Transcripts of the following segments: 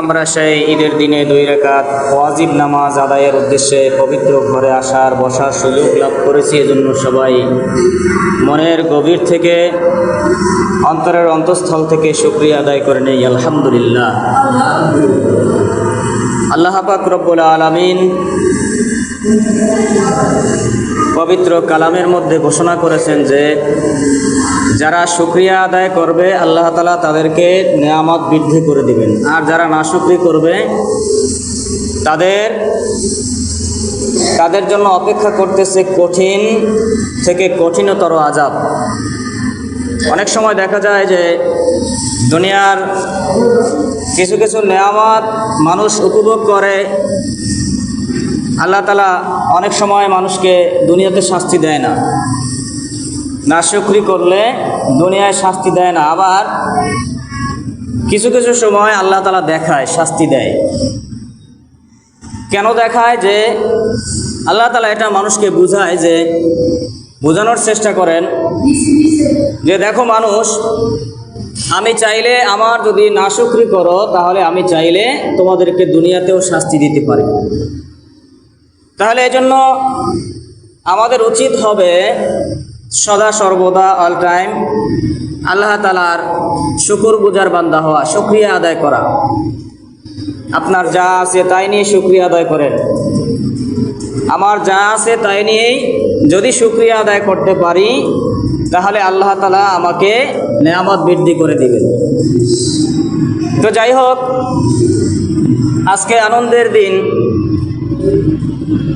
আমরা সেই ঈদের দিনে দুই রেখাত ওয়াজিব নামাজ আদায়ের উদ্দেশ্যে পবিত্র ঘরে আসার বসার সুযোগ লাভ করেছি, এজন্য সবাই মনের গভীর থেকে, অন্তরের অন্তঃস্থল থেকে শুক্রিয়া আদায় করে নেই, আলহামদুলিল্লাহ। আল্লাহ পাক রব্বুল আলামিন পবিত্র কালামের মধ্যে ঘোষণা করেছেন যে যারা শুক্রিয়া আদায় করবে, আল্লাহ তালা তাদেরকে নেয়ামত বৃদ্ধি করে দিবেন। আর যারা না নাশুক্রি করবে, তাদের তাদের জন্য অপেক্ষা করতেছে কঠিন থেকে কঠিনতর আজাব অনেক সময় দেখা যায় যে দুনিয়ার কিছু কিছু নেয়ামত মানুষ উপভোগ করে, আল্লাহ তালা অনেক সময় মানুষকে দুনিয়াতে শাস্তি দেয় না। নাশুকরি করলে দুনিয়ায় শাস্তি দেয় না। আবার কিছু কিছু সময় আল্লাহ তালা দেখায়, শাস্তি দেয়। কেন দেখায়? যে আল্লাহ তালা এটা মানুষকে বুঝায় যে বোঝানোর চেষ্টা করেন যে দেখো মানুষ, আমি চাইলে আমার যদি নাশুকরি করো, তাহলে আমি চাইলে তোমাদেরকে দুনিয়াতেও শাস্তি দিতে পারি। তাহলে এই জন্য আমাদের উচিত হবে সদা সর্বদা অল টাইম। আল্লাহ তালার শুকুর গুজার বান্দা হওয়া, শুক্রিয়া আদায় করা। আপনার যা আছে তাই নিয়ে শুক্রিয়া আদায় করেন। আমার যা আছে তাই নিয়েই যদি শুক্রিয়া আদায় করতে পারি, তাহলে আল্লাহ তালা আমাকে নেয়ামত বৃদ্ধি করে দিবেন। তো যাই হোক, আজকে আনন্দের দিন,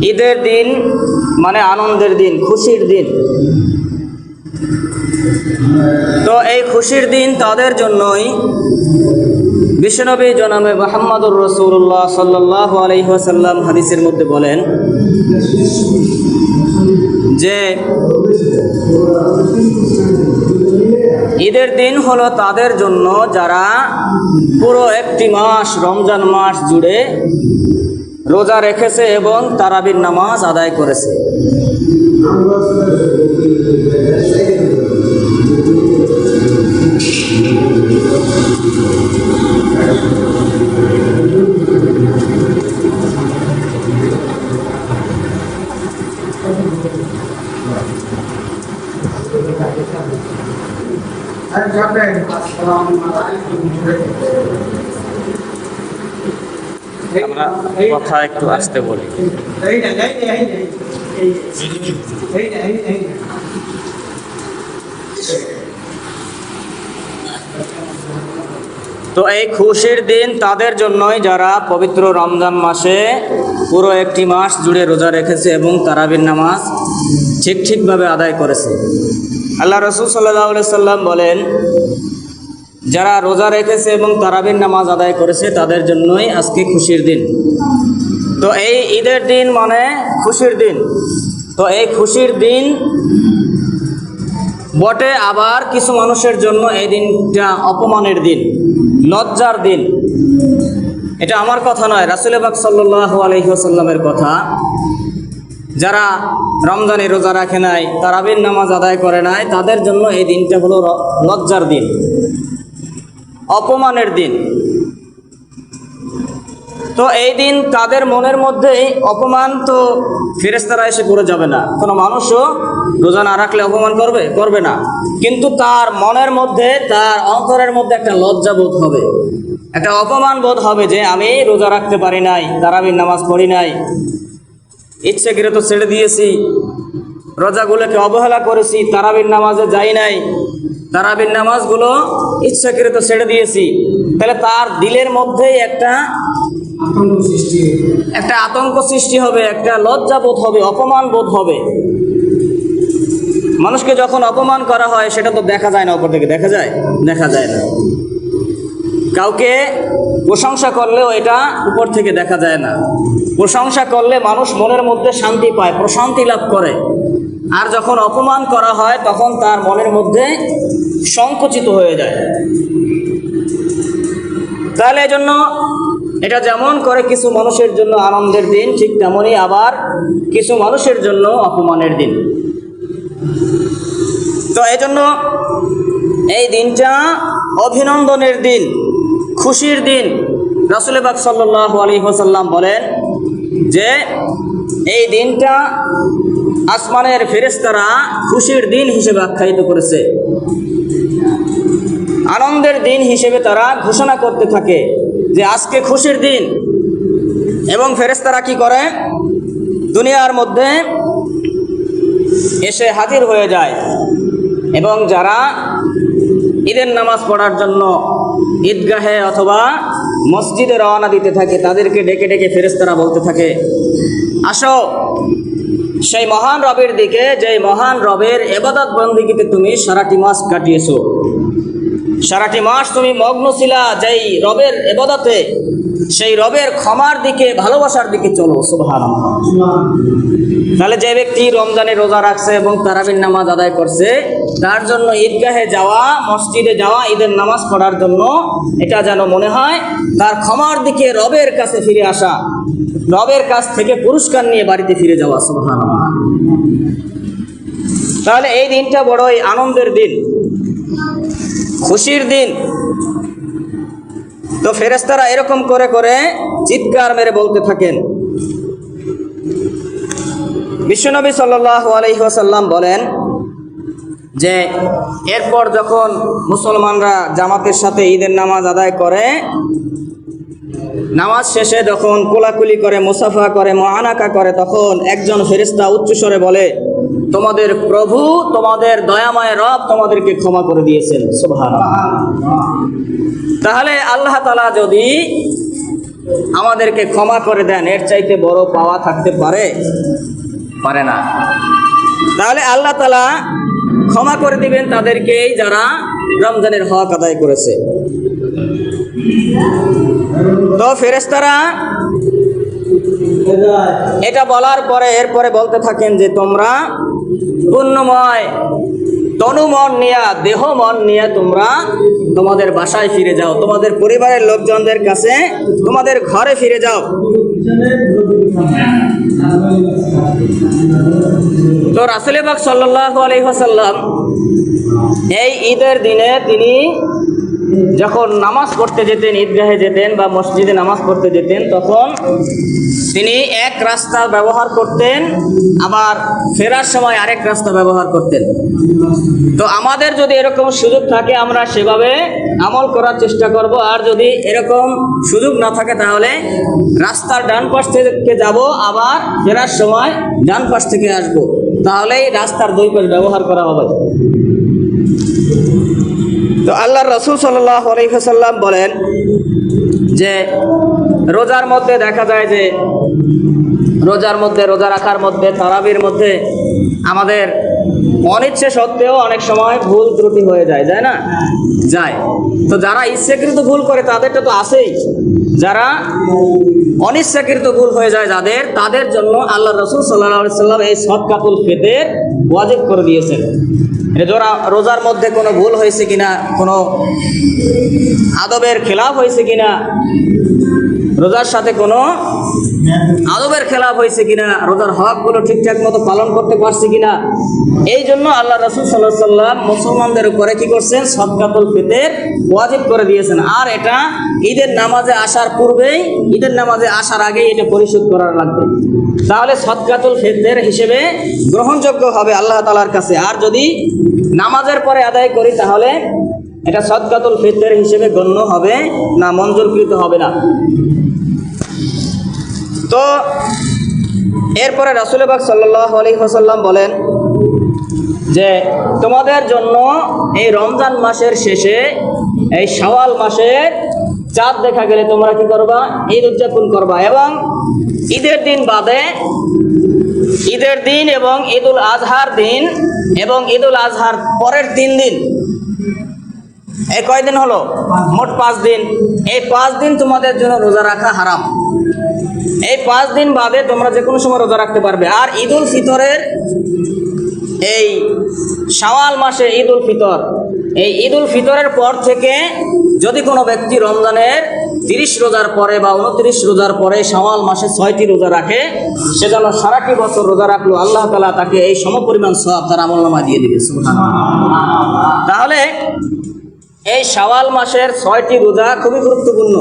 ঈদের দিন মানে আনন্দের দিন, খুশির দিন। তো এই খুশির দিন তাদের জন্যই বিশ্বনবী জনাবে মোহাম্মদুর রসুল্লাহ সাল্লাহ আলহিহাসাল্লাম হাদিসের মধ্যে বলেন যে ঈদের দিন হলো তাদের জন্য যারা পুরো একটি মাস, রমজান মাস জুড়ে রোজা রেখেছে এবং তারাবির নামাজ আদায় করেছে। আমরা কথা একটু আসতে বলি। তো এই খুশির দিন তাদের জন্যই যারা পবিত্র রমজান মাসে পুরো একটি মাস জুড়ে রোজা রেখেছে এবং তারাবির নামাজ ঠিক ঠিকভাবে আদায় করেছে। আল্লাহ রসুল সাল্লাহ সাল্লাম বলেন, যারা রোজা রেখেছে এবং তারাবির নামাজ আদায় করেছে তাদের জন্যই আজকে খুশির দিন। তো এই ঈদের দিন মানে খুশির দিন। তো এই খুশির দিন বটে আবার কিছু মানুষের জন্য এই দিনটা অপমানের দিন, লজ্জার দিন। এটা আমার কথা নয় রাসুল বাক সাল্লাহ আলহিহাসাল্লামের কথা। যারা রমজানে রোজা রাখে নাই, তারাবির নামাজ আদায় করে নাই, তাদের জন্য এই দিনটা হলো লজ্জার দিন, অপমানের দিন। তো এই দিন তাদের মনের মধ্যেই অপমান তো ফেরেস্তারা এসে করে যাবে না। কোনো মানুষও রোজা না রাখলে অপমান করবে? করবে না। কিন্তু তার মনের মধ্যে, তার অন্তরের মধ্যে একটা লজ্জা বোধ হবে। একটা অপমান বোধ হবে যে আমি রোজা রাখতে পারি নাই, তারাবির নামাজ পড়ি নাই। ইচ্ছে করে তো ছেড়ে দিয়েছি। রোজাগুলোকে অবহেলা করেছি, তারাবির নামাজে যাই নাই। তারাবির নামাজগুলো ইচ্ছাকৃত ছেড়ে দিয়েছি। তাহলে তার দিলের মধ্যেই একটা একটা আতঙ্ক সৃষ্টি হবে। একটা লজ্জা বোধ হবে অপমান বোধ হবে মানুষকে যখন অপমান করা হয়, সেটা তো দেখা যায় না উপর থেকে, দেখা যায়? দেখা যায় না। কাউকে প্রশংসা করলেও এটা উপর থেকে দেখা যায় না। প্রশংসা করলে মানুষ মনের মধ্যে শান্তি পায়, প্রশান্তি লাভ করে। আর যখন অপমান করা হয়, তখন তার মনের মধ্যে সংকুচিত হয়ে যায়। তাহলে এই জন্য এটা যেমন করে কিছু মানুষের জন্য আনন্দের দিন, ঠিক তেমনই আবার কিছু মানুষের জন্য অপমানের দিন। তো এই জন্য এই দিনটা অভিনন্দনের দিন, খুশির দিন। রাসুল বাক সাল্লাহ আলী হোসাল্লাম বলেন যে, এই দিনটা আসমানের ফেরেস্তারা খুশির দিন হিসেবে আখ্যায়িত করেছে। আনন্দের দিন হিসেবে তারা ঘোষণা করতে থাকে। যে আজকে খুশির দিন। এবং ফেরেস্তারা কি করে? দুনিয়ার মধ্যে এসে হাজির হয়ে যায়। এবং যারা ঈদের নামাজ পড়ার জন্য ঈদগাহে অথবা মসজিদে রওনা দিতে থাকে, তাদেরকে ডেকে ডেকে ফেরেস্তারা বলতে থাকে, আসো, সেই মহান রবের দিকে যে মহান রবের এবাদত বন্দিগিতে তুমি সারাটি মাস কাটিয়েছো। সারাটি মাস তুমি মগ্ন ছিলা, যেই রবের এবাদতে, সেই রবের ক্ষমার দিকে, ভালোবাসার দিকে চলো সুবহান তাহলে যে ব্যক্তি রমজানে রোজা রাখছে এবং তারাবির নামাজ আদায় করছে, তার জন্য ঈদগাহে যাওয়া, মসজিদে যাওয়া, ঈদের নামাজ পড়ার জন্য এটা যেন মনে হয়, তার ক্ষমার দিকে রবের কাছে ফিরে আসা, রবের কাছ থেকে পুরস্কার নিয়ে বাড়িতে ফিরে যাওয়া সুবহান তাহলে এই দিনটা বড়ই আনন্দের দিন। খুশির দিন। তো ফেরেস্তারা এরকম করে করে চিৎকার মেরে বলতে থাকেন। বিশ্বনবী সাল্লাহ আলহিহাসাল্লাম বলেন যে, এরপর যখন মুসলমানরা জামাতের সাথে ঈদের নামাজ আদায় করে, নামাজ শেষে যখন কোলাকুলি করে, মুসাফা করে, মহানাকা করে, তখন একজন ফেরিস্তা উচ্চস্বরে বলে তোমাদের প্রভু, তোমাদের দয়াময় রব তোমাদেরকে ক্ষমা করে দিয়েছেন। তাহলে আল্লাহ তালা যদি আমাদেরকে ক্ষমা করে দেন, এর চাইতে বড় পাওয়া থাকতে পারে? পারে না। তাহলে আল্লাহ তালা ক্ষমা করে দিবেন তাদেরকেই যারা রমজানের হক আদায় করেছে। তো ফেরেস্তারা এটা বলার পরে এরপরে বলতে থাকেন যে তোমরা পুণ্যময় তনু মন নিয়া দেহ মন নিয়ে তোমরা তোমাদের বাসায় ফিরে যাও। তোমাদের পরিবারের লোকজনদের কাছে তোমাদের ঘরে ফিরে যাও। তো রাসুলেবাগ সাল্লাহ আলহিহাসাল্লাম এই ঈদের দিনে তিনি যখন নামাজ পড়তে যেতেন, ঈদগাহে যেতেন বা মসজিদে নামাজ পড়তে যেতেন, তখন তিনি এক রাস্তা ব্যবহার করতেন, আবার ফেরার সময় আরেক রাস্তা ব্যবহার করতেন। তো আমাদের যদি এরকম সুযোগ থাকে, আমরা সেভাবে আমল করার চেষ্টা করব। আর যদি এরকম সুযোগ না থাকে, তাহলে রাস্তার ডান পাশ থেকে যাব, আবার ফেরার সময় ডান পাশ থেকে আসব। তাহলেই রাস্তার দুই পাশ ব্যবহার করা হবে। তো আল্লাহ রসুল সাল্লাহ বলেন যে রোজার মধ্যে দেখা যায় যে রোজার মধ্যে রোজা রাখার মধ্যে, তারাবির মধ্যে আমাদের অনিচ্ছে সত্ত্বেও অনেক সময় ভুল ত্রুটি হয়ে যায় যায় না? যায়। তো যারা ইচ্ছেকৃত ভুল করে, তাদেরটা তো আছেই। যারা অনিচ্ছাকৃত ভুল হয়ে যায় যাদের, তাদের জন্য আল্লাহ রসুল সাল্লাহ সাল্লাম এই সৎকাতুল ফেতের ওয়াজিব করে দিয়েছেন। যারা রোজার মধ্যে কোনো ভুল হয়েছে কিনা, কোনো আদবের খেলাফ হয়েছে কিনা রোজার সাথে কোনো আদবের খেলাফ হয়েছে কিনা, রোজার হকগুলো ঠিকঠাক মতো পালন করতে পারছে কিনা, এই জন্য আল্লাহ রসুল সাল্লাহ সাল্লাম মুসলমানদের উপরে কি করছেন? সদকাতুল ফিতের ওয়াজিব করে দিয়েছেন। আর এটা ঈদের নামাজে আসার পূর্বেই, ঈদের নামাজে আসার আগেই এটা পরিশোধ করার লাগবে। তাহলে সদকাতুল ফিতের হিসেবে গ্রহণযোগ্য হবে আল্লাহ তালার কাছে। আর যদি নামাজের পরে আদায় করি, তাহলে এটা সদকাতুল ফিতের হিসেবে গণ্য হবে না, মঞ্জুরকৃত হবে না। তো এরপরে রাসুলবাগ সাল্লাহ আলী হাসাল্লাম বলেন যে তোমাদের জন্য এই রমজান মাসের শেষে, এই সওয়াল মাসের চাঁদ দেখা গেলে তোমরা কি করবা? ঈদ উদযাপন করবা এবং ঈদের দিন বাদে ঈদের দিন এবং ঈদুল আজহার দিন এবং ঈদুল আজহার পরের তিন দিন। এই কয়দিন হলো? মোট পাঁচ দিন। এই পাঁচ দিন তোমাদের জন্য রোজা রাখা হারাম। এই পাঁচ দিন বাদে তোমরা যে কোনো সময় রোজা রাখতে পারবে। আর ঈদ উল ফিতরের এই শাওয়াল মাসে ঈদ উল ফিতর। এই ঈদ উল ফিতরের পর থেকে যদি কোনো ব্যক্তি রমজানের তিরিশ রোজার পরে বা উনত্রিশ রোজার পরে শাওয়াল মাসে ছয়টি রোজা রাখে, সে যেন সারাটি বছর রোজা রাখল, আল্লাহ তালা তাকে এই সমপরিমাণ সব তার আমলনামা দিয়ে দিবে তাহলে এই শাওয়াল মাসের ছয়টি রোজা খুবই গুরুত্বপূর্ণ।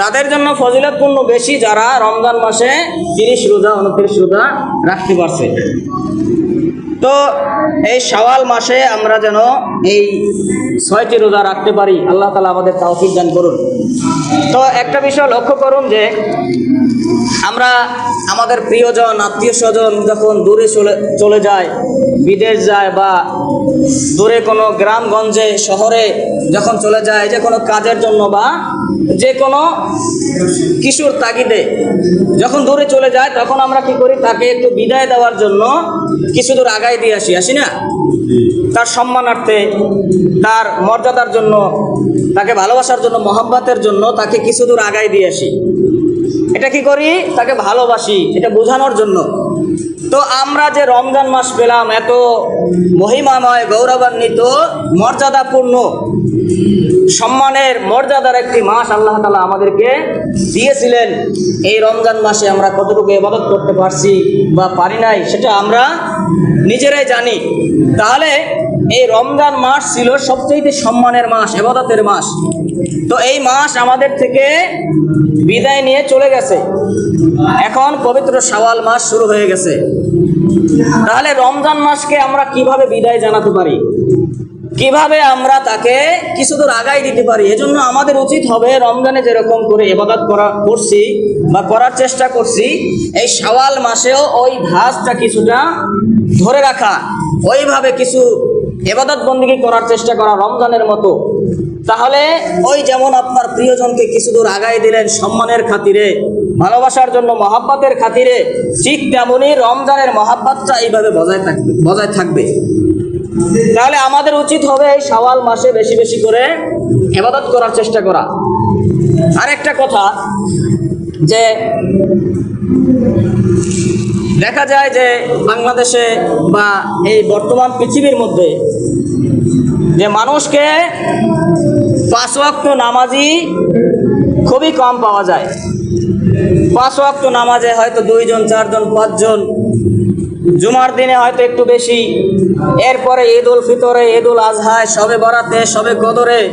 তাদের জন্য ফজিলতপূর্ণ বেশি যারা রমজান মাসে তিরিশ রোজা, উনত্রিশ রোজা রাখতে পারছে। তো এই সওয়াল মাসে আমরা যেন এই ছয়টি রোজা রাখতে পারি, আল্লাহ তালা আমাদের তাওফিক দান করুন। তো একটা বিষয় লক্ষ্য করুন যে আমরা আমাদের প্রিয়জন আত্মীয় স্বজন যখন দূরে চলে চলে যায়, বিদেশ যায় বা দূরে কোনো গ্রামগঞ্জে, শহরে যখন চলে যায় যে কোনো কাজের জন্য বা যে কোনো কিশোর তাগিদে যখন দূরে চলে যায়, তখন আমরা কি করি? তাকে একটু বিদায় দেওয়ার জন্য কিছু দূর আগায় দিয়ে আসি আসি না? তার সম্মানার্থে, তার মর্যাদার জন্য, তাকে ভালোবাসার জন্য, মহাব্বাতের জন্য তাকে কিছু দূর আগায় দিয়ে আসি। এটা কি করি? তাকে ভালোবাসি, এটা বোঝানোর জন্য। তো আমরা যে রমজান মাস পেলাম, এত মহিমাময়, গৌরবান্বিত, মর্যাদাপূর্ণ। সম্মানের মর্যাদার একটি মাস আল্লাহ তালা আমাদেরকে দিয়েছিলেন। এই রমজান মাসে আমরা কতটুকু ইবাদত করতে পারছি বা পারি নাই, সেটা আমরা নিজেরাই জানি। তাহলে এই রমজান মাস ছিল সবচেয়ে সম্মানের মাস এবাদতের মাস। তো এই মাস আমাদের থেকে বিদায় নিয়ে চলে গেছে। এখন পবিত্র শাওয়াল মাস শুরু হয়ে গেছে। তাহলে রমজান মাসকে আমরা কীভাবে বিদায় জানাতে পারি? কীভাবে আমরা তাকে কিছু দূর আগাই দিতে পারি? এজন্য আমাদের উচিত হবে রমজানে যেরকম করে এবাদত করা, করছি বা করার চেষ্টা করছি, এই শাওয়াল মাসেও ওই ধাঁচটা কিছুটা ধরে রাখা। ওইভাবে কিছু এবাদত বন্দিগি করার চেষ্টা করা রমজানের মতো। তাহলে ওই যেমন আপনার প্রিয়জনকে কিছু দূর আগাই দিলেন সম্মানের খাতিরে, ভালোবাসার জন্য মহাব্বাতের খাতিরে, ঠিক তেমনই রমজানের মহাব্বাতটা এইভাবে বজায় থাকবে বজায় থাকবে। তাহলে আমাদের উচিত হবে এই শাওয়াল মাসে বেশি বেশি করে এবাদত করার চেষ্টা করা। আর একটা কথা, যে দেখা যায় যে বাংলাদেশে বা এই বর্তমান পৃথিবীর মধ্যে যে মানুষকে পাঁচ ওয়াক্ত নামাজি খুবই কম পাওয়া যায়। পাঁচ ওয়াক্ত নামাজে হয়তো দুইজন, চারজন, পাঁচজন জুমার দিনে হয়তো একটু বেশি। এরপরে ঈদ উল ফিতরে ঈদ উল আজহায়, সবে বরাতে, সবে কদরে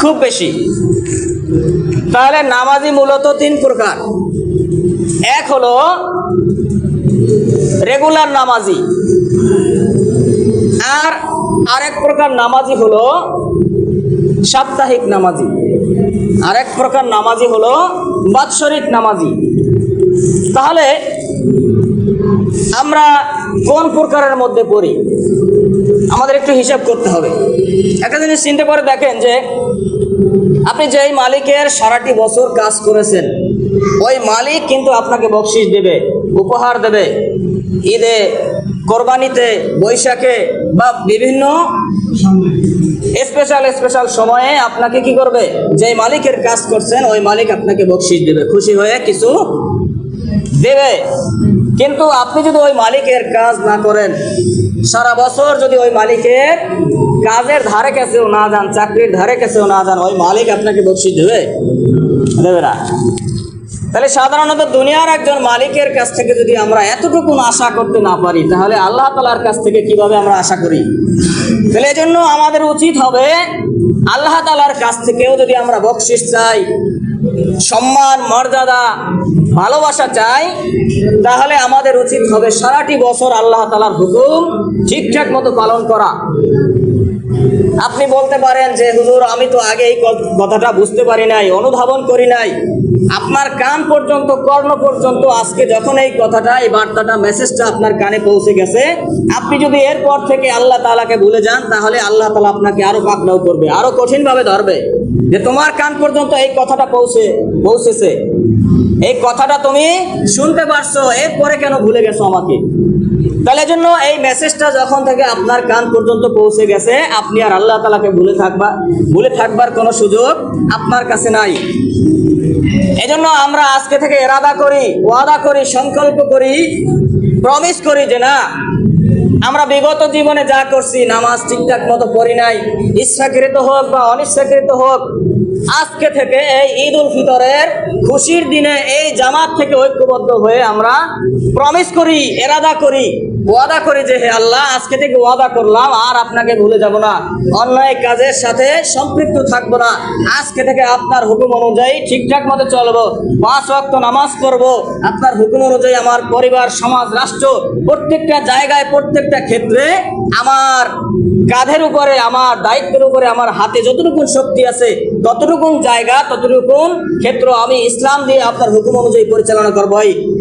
খুব বেশি। তাহলে নামাজি মূলত তিন প্রকার। এক হলো রেগুলার নামাজি। আর আরেক প্রকার নামাজি হলো সাপ্তাহিক নামাজি। আরেক প্রকার নামাজি হলো বাৎসরিক নামাজি। তাহলে আমরা কোন প্রকারের মধ্যে পড়ি? আমাদের একটু হিসাব করতে হবে। একটা জিনিস চিন্তা করে দেখেন যে, আপনি যেই মালিকের সারাটি বছর কাজ করেছেন, ওই মালিক কিন্তু আপনাকে বকশিস দেবে, উপহার দেবে। ঈদে, কোরবানিতে, বৈশাখে বা বিভিন্ন স্পেশাল স্পেশাল সময়ে আপনাকে কি করবে? যে মালিকের কাজ করছেন, ওই মালিক আপনাকে বকশিস দেবে, খুশি হয়ে কিছু দেবে। কিন্তু আপনি যদি ওই মালিকের কাজ না করেন, সারা বছর যদি ওই মালিকের কাজের ধারে কাছেও না যান, চাকরির ধারে কাছেও না যান, ওই মালিক আপনাকে বকশিস দেবে? দেবে না। তাহলে সাধারণত দুনিয়ার একজন মালিকের কাছ থেকে যদি আমরা এতটুকু আশা করতে না পারি, তাহলে আল্লাহ তালার কাছ থেকে কীভাবে আমরা আশা করি? তাহলে এজন্য আমাদের উচিত হবে আল্লাহ তালার কাছ থেকেও যদি আমরা বকশিস চাই, সম্মান, মর্যাদা ভালোবাসা চাই, তাহলে আমাদের উচিত হবে সারাটি বছর আল্লাহ তালার হুকুম ঠিকঠাক মতো পালন করা। আপনি বলতে পারেন যে, হুজুর, আমি তো আগে এই কথাটা বুঝতে পারি নাই, অনুধাবন করি নাই। আপনার কান পর্যন্ত, কর্ণ পর্যন্ত আজকে যখন এই কথাটা, এই বার্তাটা মেসেজটা আপনার কানে পৌঁছে গেছে, আপনি যদি এরপর থেকে আল্লাহ তালাকে ভুলে যান, তাহলে আল্লাহ তালা আপনাকে আরও পাকড়াও করবে, আরও কঠিনভাবে ধরবে। যে তোমার কান পর্যন্ত এই কথাটা পৌঁছে, পৌঁছেছে। এই কথাটা তুমি শুনতে পারছ, এরপরে কেন ভুলে গেছো আমাকে? তাহলে জন্য এই মেসেজটা যখন থেকে আপনার কান পর্যন্ত পৌঁছে গেছে, আপনি আর আল্লাহ তালাকে ভুলে থাকবা, ভুলে থাকবার কোনো সুযোগ আপনার কাছে নাই। এজন্য আমরা আজকে থেকে এরাদা করি, ওয়াদা করি, সংকল্প করি প্রমিস করি যে না আমরা বিগত জীবনে যা করছি, নামাজ ঠিকঠাক মতো পড়ি নাই, ইচ্ছাকৃত হোক বা অনিচ্ছাকৃত হোক, আজকে থেকে এই ঈদ উল ফিতরের খুশির দিনে এই জামাত থেকে ঐক্যবদ্ধ হয়ে আমরা প্রমিস করি, এরাদা করি। ওয়াদা করি যে হে আল্লাহ আজকে থেকে ওয়াদা করলাম আর আপনাকে ভুলে যাব না। অন্যায় কাজের সাথে সম্পৃক্ত থাকব না। আজকে থেকে আপনার হুকুম অনুযায়ী ঠিকঠাক মতো চলবো। পাঁচ ওয়াক্ত নামাজ পড়ব। আপনার হুকুম অনুযায়ী আমার পরিবার সমাজ রাষ্ট্র প্রত্যেকটা জায়গায় প্রত্যেকটা ক্ষেত্রে আমার কাঁধের উপরে আমার দায়িত্বের উপরে আমার হাতে যতটুকু শক্তি আছে ততটুকু জায়গা ততটুকু ক্ষেত্র আমি ইসলাম দিয়ে আপনার হুকুম অনুযায়ী পরিচালনা করব।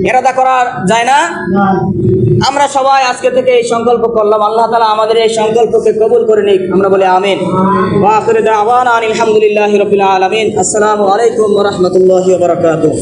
এরাদা করা যায় না। আমরা সবাই আজকে থেকে এই সংকল্প করলাম। আল্লাহ তালা আমাদের এই সংকল্পকে কবুল করে নিক। আমরা বলি আমিন। আলহামদুলিল্লাহ আলমিন। আসসালামু আলাইকুম রহমতুল্লাহ বারাকাতুহু।